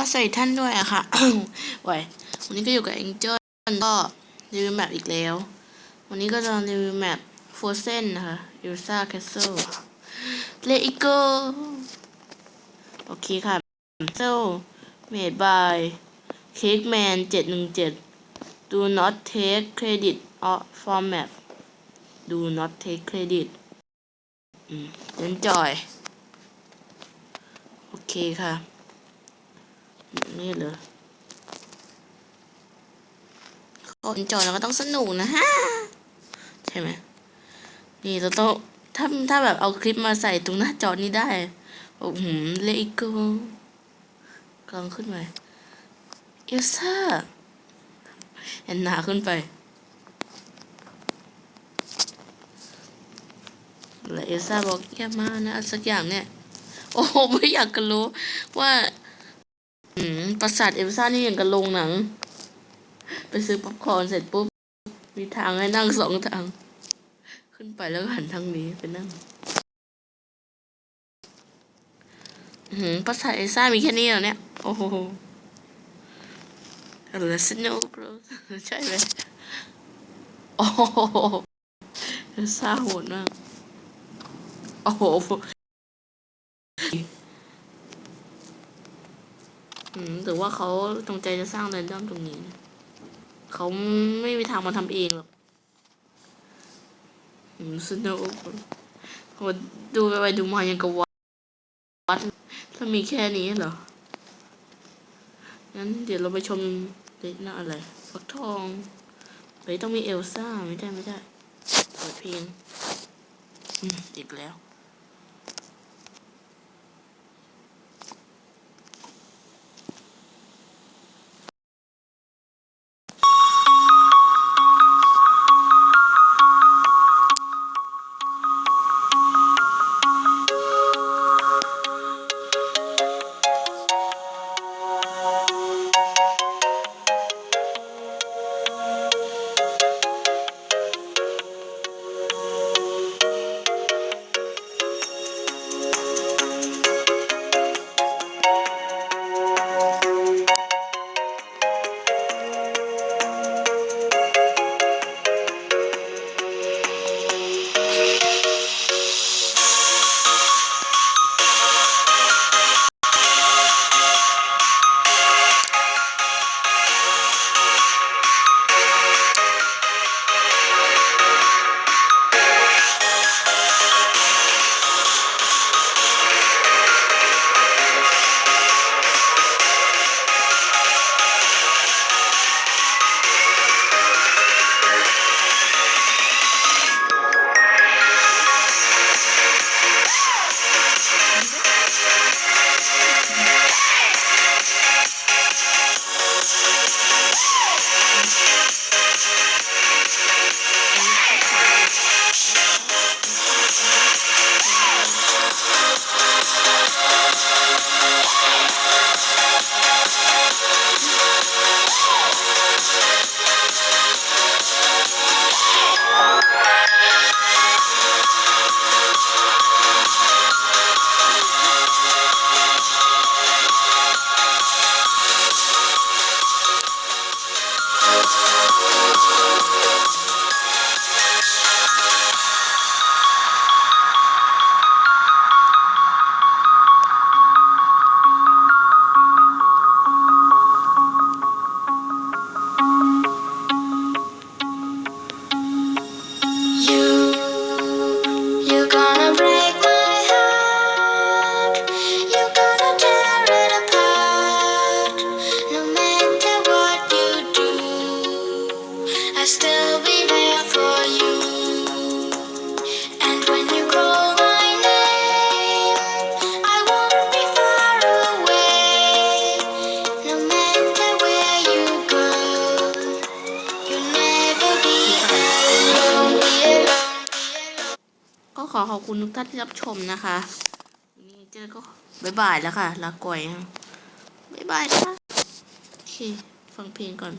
ก็ใส่ท่านด้วยอะค่ะวันนี้ก็อยู่กับเอ็นเจอร์ก็รีวิวแมปอีกแล้ว วันนี้ก็จะรีวิวแมปโฟเซนนะคะยูซ่าแคสเซิลเลอิโกโอเคค่ะเซลเมดบายเค้กแมนเจ็ดหนึ่งเจ็ด do not take credit or for map do not take credit อืมเล่นจอย โอเคค่ะ นี่เลยคนจอยเราก็ต้องสนุกนะฮะ ใช่ไหม นี่เราต้องถ้าถ้าแบบเอาคลิปมาใส่ตรงหน้าจอนี้ได้ โอ้โหเลอีกโกกลองขึ้นไปเอลซ่าเห็นหนาขึ้นไป แล้วเอลซ่าบอกอย่ามานะ สักอย่างเนี่ย โอ้ไม่อยากจะรู้ว่า ปราสาทเอลซ่านี่อย่างกับโรงหนัง ไปซื้อป๊อปคอร์นเสร็จปุ๊บ มีทางให้นั่งสองทาง ขึ้นไปแล้วก็หันทางนี้ไปนั่งอืมปราสาทเอลซ่ามีแค่นี้เหรอเนี่ย โอ้โหอะไรสโนว์โกรใช่ไหมโอ้โหเอลซ่าโหดมาก โอ้โห อืมหรือว่าเขาจงใจจะสร้างแรนดอมตรงนี้ เขาไม่มีทางมาทำเองหรอกอืมสนุกโหดูไปไปดูมายังกับวัดวัดถ้ามีแค่นี้เหรอ งั้นเดี๋ยวเราไปชมเด็กน้าอะไร ฟักทองเฮ้ยต้องมีเอลซ่า ไม่ได้ ไม่ได้ เปิดเพลง อืม อีกแล้ว You gone. ขอขอบคุณทุกท่านที่รับชมนะคะวันนี้เจอก็บายบายแล้วค่ะลาก่อยฮะบายบายค่ะโอเคฟังเพลงก่อน